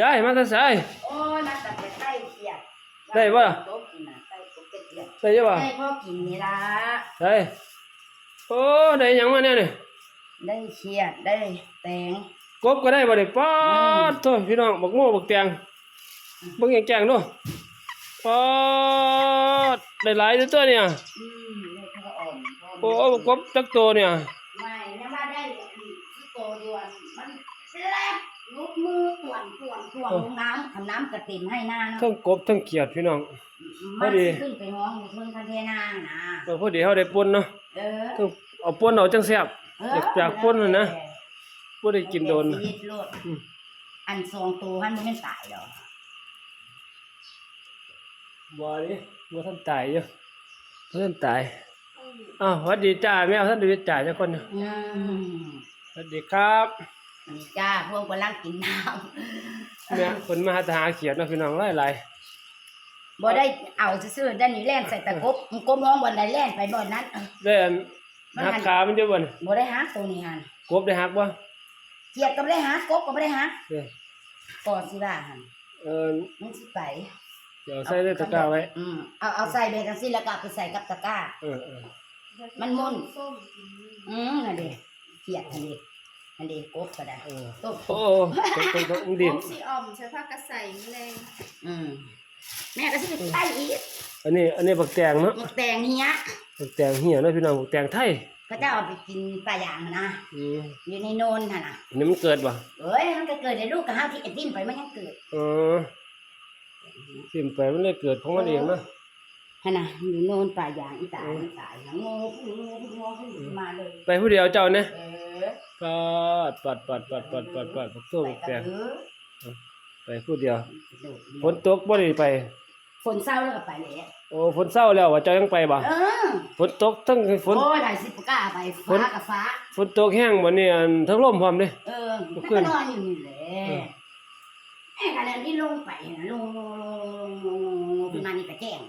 ยายมาแต่ไสโอ้ยมาตัดแต่ไส้เขียดได้บ่ล่ะโต๊ะกินน่ะไส้โต๊ะเขียดได้ยังบ่ได้พ่อกินนี่ล่ะได้โอ้ได้หยังมาเนี่ยนี่ได้เขียดได้แตงกบก็ได้บ่ได้ป๊าดโตพี่น้องบักโม่บักแตงเบิ่งแจงๆดูป๊าดได้หลายเด้อตัวเนี่ยอืมได้ข้าวอ่อนพ่อโอ้กบจักตัวเนี่ย ไม่นะว่าได้อันนี้คือโตเดียวอันมันแลบ ลุกมือต่วนต่วนต่วนลงน้ำทำน้ำกระติ่มให้หน้าเนาะทั้งกบทั้งเขียดพี่น้องพมัอนดีขึ้นไปห้องอยู่เพิ่งคันเทนานะเออพอดีเฮาได้ป่นเนาะเออต้องเอาป่นเอาจังแซ่บอยากอยากป่นน่ะนะ บ่ได้กินโดนชีวิตโลดอืม อันทรงตัวท่านมันไม่ตายหรอกบ่ดิบ่ทันตายอยู่บ่ทันตายอ้าวสวัสดีจ้าแม่ท่านดีจ้าจักคนเนี่ยอืม สวัสดีครับ นี่จ้าพวกกำลังกินน้แม่คนมาหาทหารเขียดเนาะพี่น้องหลายำบ่ได้เอาซื่อๆด้านนี้แล่นใส่ตะกบมันกบห้องบนใดแล่นไปบ่อนนั้นเออ ๆได้อันหักขามันอยู่บ่นบ่ได้หาตัวนี้หันกบได้หักบ่เกียดก็บ่ได้หากบก็บ่ได้หาเด้อก่อนสิว่าหันเออมันสิไปเดี๋ยวใส่ในตะกร้าไว้อืมเอาเอาใส่ไปกันสิแล้วก็เอาไปใส่กับตะกร้า เออเออมันมุ่นส้มอืมนั่นดิเกียดนั่นดิ นั่นดิกบก็ได้เออต้มโอ้ตรงตรงตรงดินส้มสีอ่อมใช้ผ้ากระใสแมลงอืมแม่ก็สิไปใต้อีกอันนี้ อันนี้บักแตงเนาะหมกแตงเนี้ยบักแตงเหี่ยเนาะพี่น้องบักแตงไทยเขาจะเอาไปกินปลาย่างนะอืมอยู่ในโนนน่ะนะอันนี้มันเกิดบ่เอ้ยมันก็เกิดในลูกกับห้าวที่ไอ้ดิ้นไปมันยังเกิดเออสิมไปมันเลยเกิดของมันเองเนาะฮะนะอยู่โนนปลาย่างอีตายอีตายนะงูงูงูงูงูมาเลยไปผู้เดียวเจ้าเนี่ย เออปัดปัดปัดปัดปัดปัดปัดบักโซ่ไปบักกัแตบงเออไปผู้เดียวโดดฝนตกบ่ได้ไป ฝนเศร้าแล้วก็ไปเลยโอ้ฝนเศร้าแล้วว่าเจ้ายังไปบ่เออฝนตกทั้งฝนโอ้ยได้สิบกล้าไปฟ้ากับฟ้าฝนตกแห้งบ่เนี่ยอันทั้งลมพร้อมเด้เออเมื่มันอคืก็นนอนอยู่นี่แหละเออไอ้ขณะที่ลงไปนะลงลงลงลงลงลงขึ้นมานี่ก็แจ้ง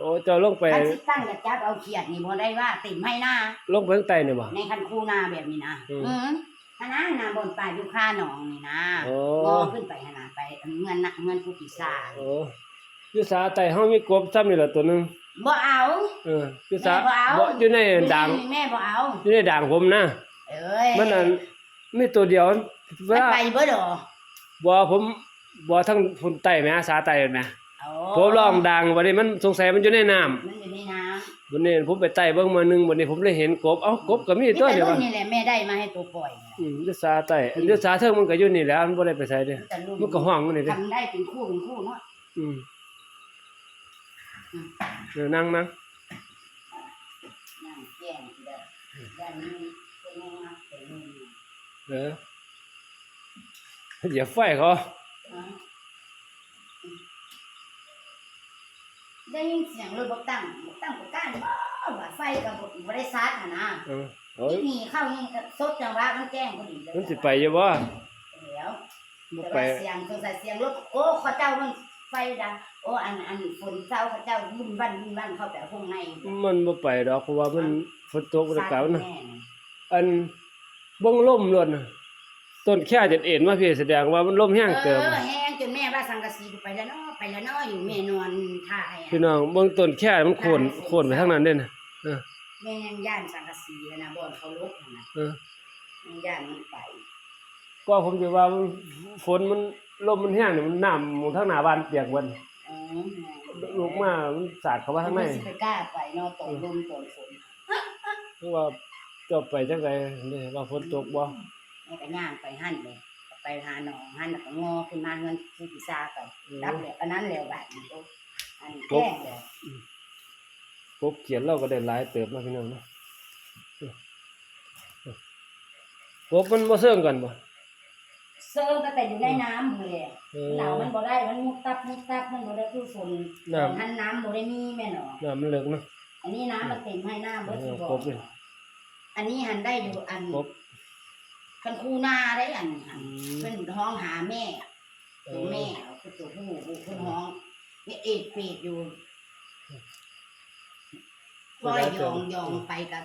โอ้เจ้าลงไปคันสิตั้งจะจับเอาเขียดนี่บ่ได้ว่าติ่มให้หน้าลงไปข้างใต้นี่บ่ในคันคูนาแบบนี้นะอืมอืมคณะนาบนปลายอยู่ค่าหนองนี่นะโอ้งอขึ้นไปขนาดไปเงินน่ะเงินผู้ปีศาจโอ้อยู่สาใต้เฮามีกบซ้ำนี่ล่ะตัวหนึงบ่เอาเอออยู่สาแม่บ่เอาบ่อยู่ในด่างแม่บ่เอาอยู่ในด่างผมนะเอ้ยมันอันมีตัวเดียวเวมันลาไปเบ่ดอกบ่ผมบ่ทั้งพุ่นใต้แม่สาใต้แม่เอา ผมลองด่างบัดนี้มันสงสัยมันอยู่ในน้ำมันอยู่ในน้ำบัดนี้ผมไปใต้เบิ่งมาหนึงบัดนี้ผมเลยเห็นกบเอ้ากบก็มีตัวเดียวแต่ว่ะรุ่นนี่แหละแม่ได้มาให้ตัวปล่อยนี่แหละอืมอยู่สาใต้อันอยู่สาเทิงมันก็อยู่นี่แหล้วมันบ่ได้ไปไสเด้อแต่รุ่นมันก็ห้องมันนี่เด้อทำได้เป็นคู่เป็นคู่เนาะอืมเดี๋ยวนั่งนั่งนั่งแจ้งเด้อด้านนี้เป็นยังไงเป็นยังไงเอออย่าไฟเขา อะ ได้ยินเสียงรถบกตั้งบกตั้งบกก้านบ่ว่าไฟกับบบ่ได้ซัดน่ะนะเออเอ้ยนี่เข้านี่ก็สดจังหวะมันแจ้งพอดีเลยมันสิไปอยู่บ่แล้วบ่แต่ไป ว่าเสียงสงสัยเสียงรถโอ้เขาเจ้ามันไฟดังโอ้อันอันฝนเจ้าเขาเจ้าวุ่นวันวุ่นวันเข้าแต่ห้องในมันบ่ไปดอกเพราะว่ามันฝนตกบริการนะแน่อันบ่งล่มล้วนน่ะ ต้นแค่จะเอ็นมาพี่แสดงว่ามันล่มแห้งเติมเออแห้งจนแม่ว่าสังกะสีไปแล้วเนาะไปแล้วเนาะอยู่แม่นอนท่าให้อะพี่น้องเบิ่งต้นแค่มันโคนโคนไปทางนั้นเด้น่ะเออแม่ยังย่านสังกะสีนะบ่อนเขาลกนะเออยังย่านมันไป ก็ผมสิว่ามันฝนมันลมมันแห้งนี่มันน้ำหมู่ทางหน้าบ้านเปียกเบิดอ๋อลูกมามันสาดเข้ามาข้างในสิไปกล้าไปเนาะตกลมตกฝนเพราะว่าเจะไปจังไดนี่ว่าฝนตกบ่ แม่ก็ย่างไปหั่นเลยไปหาหนองหั่นแล้วก็งอขึ้นมาเงินผู้พิซาไปรับแล้วอันนั้นแล้วบัดนี้โอ้อันแก้งแล้วกบเขียนเราก็ได้หลายเติบเนาะพี่น้องเนาะกบมันบ่เสื่องกันบ่เซิร์ฟก็แต่อยู่ในน้ำเลยเออหนาวมันบ่ได้ มันมุดตับมุดตับมันบ่ได้คือฝนน้ำท่านน้ำบ่ได้มีแม่นอน้ำมันเลิกเนาะอันนี้น้ำมันเต็มให้หน้าเบิดสิบครบเลยอันนี้หันได้อยู่อันกบ คันคูนาได้อันนี้หันอืมเป็นท้องหาแม่เอตัวอแม่คือตัวผู้ผู้คือท้องเนี่ยเอ็ดเป็ดอยู่ปล่อยยองยองไปกับ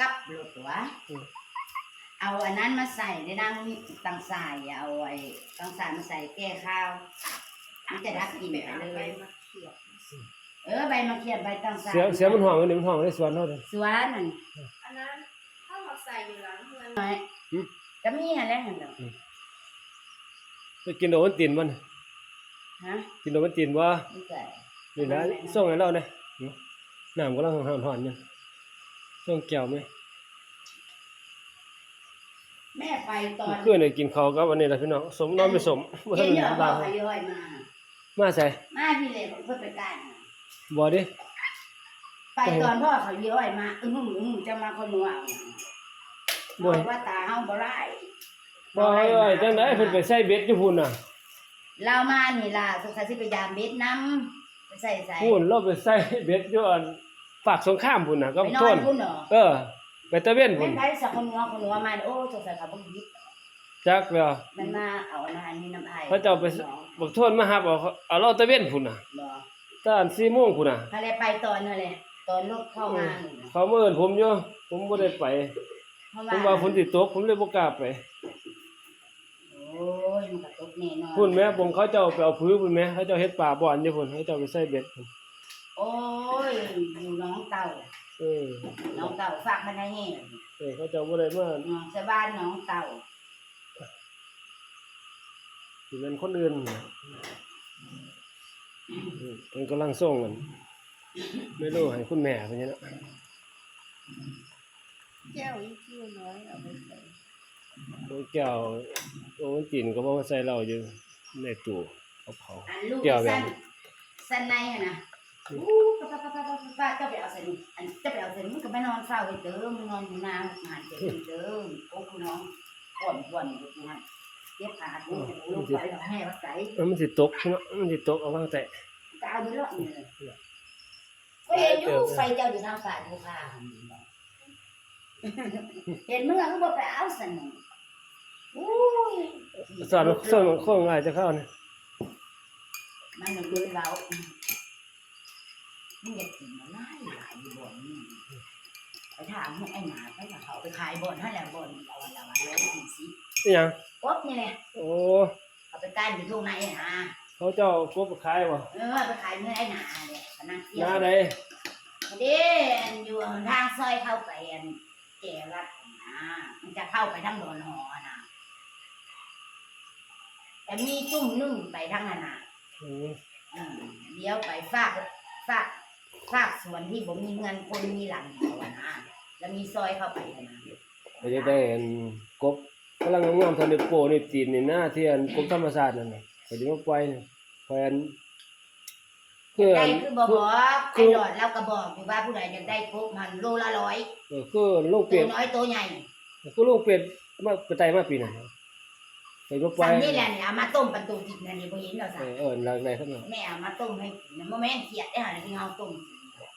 กับรถวะเอาอันนั้นมาใส่ในนั่งมีตังสายเอาไอ้ตังสายมาใส่แก้ข้าวมันจะดักกินไปไปเอาเลไปยมาเขียบเออใบมะเขือใบตังสายเสียเสียมันห้องอยู่นี่มันห้องในสวนเฮาเด้อสวนนั่น ใส่อยู่หลังเมืองน้อยอืม ก็มีอะไรหั่นดอกไปกินโอวัลตินบ่น่ะฮะกินโอวัลตินบ่นี่เกิดนี่นะส่งให้เราเนี่ยน้ำกำลังร้อนๆอยู่ส่งแก้วไหมแม่ไปตอนเพื่อนได้กินข้าวกับอันนี้ล่ะพี่น้องสมนอนไปสมบ่ทันเห็นได้อยู่ลาว่าเขาย่อยมา มาใส่มาพี่เลยเพิ่นไปกันบ่ดิไปตอนพ่อเขาย่อยมาอื้อหืออื้อหือจะมาคนหนูเอา บ่บอกว่าตาเฮาบ่ได้บ่เอ้ยจังได๋เพิ่นไปใส่เบ็ดอยู่พุ่นน่ะเรามานี่ล่ะสงสัยสิไปยามเบ็ดน้ำไปใส่ใส่พุ่นเราไปใส่เบ็ดอยู่อันฝากสงครามพุ่นน่ะก็ไปนอโทนนพุ่นเหรอเออ ไปตะเวนแม่พุ่นนไปสักคนหัวคนหัวมาโอ้สงสัยเขาบ่ยิดจักแล้วมันมาเอาอาหารนี่น้ำไอเขาเจ้าไปบักโทนมาหับเอาเอาเราตะเวนพุ่นน่ะบ่ตอน4โมงพุ่นน่ะพาเลยไปตอนนั่นแหละตอนรถเข้ามานี่น่ะเขามาเอิ้นผมอยู่ผมบ่ได้ไปเพราะ ผมว่าฝนสิตกผมเลยบ่กล้าไปโอ้ยมันก็ตกแน่นอนพุ่นแม่ผมเขาเจ้าไปเอาพื้นพุ่นแม่เขาเจ้าเฮ็ดป่าบ่อนอยู่พุ่นเขาเจ้าไปใส่เบ็ดพุ่นโอ้ยอยู่น้องเต่าเออน้องเต่าฝากมันให้แห้งเออเขาเจ้าบ่ได้มาน้องชาวบ้านน้องเต่าสิเป็นคนอื่นน่ะอืมเพิ่นกำลังส่งกันไม่รู้ให้คุณแม่เพิ่นนี่เนาะ แก้วอีกคิ้วน้อยเอาไปใส่โอ้แก้วโอ้มันตีนก็บ่มาใส่เหล้าอยู่ในตู้เอาเผา อันลูกเกี่ยวแบบ สั้นสั้นในอะนะอู้ป้าป้าป้าป้าป้าป้าเจ้าไปเอาใส่นี่อันเจ้าไปเอาใส่นี่มันก็ไม่นอนเฝ้าให้เด้อมึงนอนอยู่นาหานเจ็บเด้อโอ้คุณน้องก่อนก่อนอยู่ที่นั่นเจ็บขาดูลูกไปเอาให้วัดใส่เออมันสิตกเนาะมันสิตกเอาวางแต่ก็เอาอยู่รอดนี่เลยก็เห็นอยู่ไฟเจ้าอยู่ทางฝ่ายผู้ค้า เห็นมึงก็บ่ไปเอาสั่นนี่อู้ยสอนสอนข้องง่ายจะเข้านี่มันหนึ่งดูเรามึงอยากกินมันหลายหลายอยู่บ่อนนี่ไปถามพวกไอ้หมาไปกับเขาไปขายบ่อนให้แหละบ่อนเราเราเราสี่สิบอีหยังกบนี่แหละโอ้เอาไปก้านอยู่ทุ่งนาไอ้หนาเขาเจ้ากบขายบ่เออไปขายเนื้อไอ้หนาเนี่ยพนักเที่ยหน้าวใดเด้อยู่ทางซอยเข้าไป อันเจรัดนะมันจะเข้าไปทางโดนหอนะแต่มีจุ่มนึ่งไปทางนั้นนะอืมเออเดี๋ยวไปฝากฝากฝากสวนที่ผมมีเงินคนมีหลังเขาอะนะแล้วมีซอยเข้าไปอะนะเขาจะได้อันกบกำลังงามๆทำในโปในตีนนี่หน้าเที่อันกบธรรมชาตินั่นน่ะเขาจะมาปล่อยนี่ปล่อยอัน เพื่อได้อันคือบอกบอกคืไอ้อหลอดเราก็บอกอยู่ว่าผู้ใดอยากได้ครบมันโลละร้อยเออคือลูกตัเป็วดน้อยตัวใหญ่คือลูกเป็ดมาไปไต่มาปีนั้นไปมาปล่อสั่ยงนี่แหละเนี่ยเอามาต้มประตูกินนั่นนี่พอเห็นเราเอสั่งอเออหลากหลายขนาดแม่เอามาต้มให้กินนะโมแม่นเขียดได้หาที่เราต้ม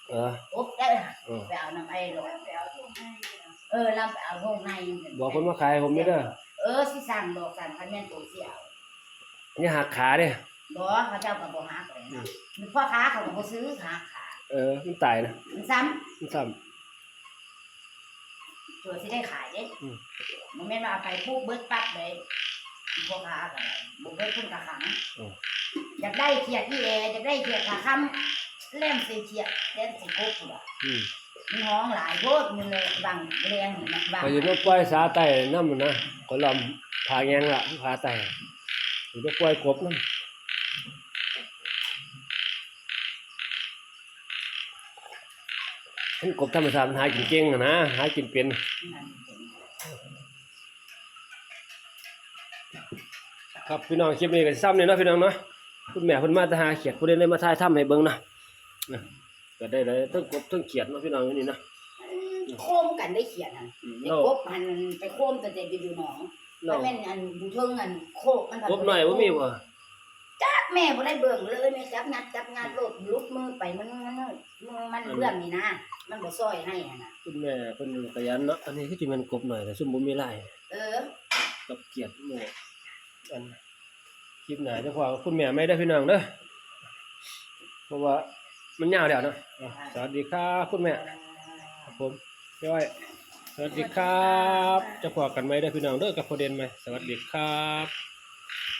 เออครบได้หาเออไปเอาน้ำไอ้หลอดไปเอาทุ่งให้เนี่ยเออเราไปเอาพวกในบอกคนมาขายผมไม่ได้เออสิสั่งบอกสั่งคันแม่นตัวเสี่ยวอย่าหักขาเด้ บอกเขาเจ้ากับบ่ฮักเลยนะมันพ่อค้าเขาก็บ่ซื้อหาขาเออมันตายนะมันซ้มันซ้ำตัวสิได้ขายเด้อืมมันแม่นว่าเอาไปพูกเบิดปั๊บเลยพ่อค้าก็ได้บ่เบิดขึ้นกะขังอยากได้เขียดที่แออยากได้เขียดขาค้ำเล่มใส่เขียดเล่มใส่กุ๊กพุ่นล่ะำอืมมันห้องหลายโพดมันเลยบังแรงนี่นะบังเขาจะมาปล่อยสาไต่น้ำมันนะก็ลำผาแงงละผาไต่เขาจะปล่อยกบน้ำ มันกบธรรมชาติมันหากินเก่งอะนะหากินเป็นครับพี่น้องคลิปนี้ก็สิซ้ำเนี่ยเนาะพี่น้องเนาะคุณแม่เพิ่นมาแตหาเขียดผู้ใดได้มาถ่ายทำให้เบิ่งนะนะก็ได้เลยทั้งกบทั้งเขียดเนาะพี่น้องอยู่นี่นะโคมกันได้เขียดอันอืมไอ้เรากบมันไปโคมแต่เด็กอยู่หนองเราถ้าแม่นอันบูเทิงอันโคกมันกบหน่อยบ่มีบ่จัก แม่บ่ได้เบิ่งเลยแม่จับงัดจับงัดโลดลุกมือไปมันมันมือมันเบื้องนี่นะ มันบ่ซอยให้หั่นน่ะคุณแม่เพิ่นขยันเนาะอันนี้คือสิแม่นกบหน่อยแต่ซุ่มบ่มีลายเออ กับเกียรติหมู่อันคลิปหน้าจะพอกับคุณแม่ไม่ได้อพี่น้องเด้อเพราะว่ามันยาวแล้วเนาะอะสวัสดีครับคุณแม่ครับผมย้อยสวัสดีครับ จะพอกันไหมได้อพี่น้องเด้อกับประเด็นไหมสวัสดีครับ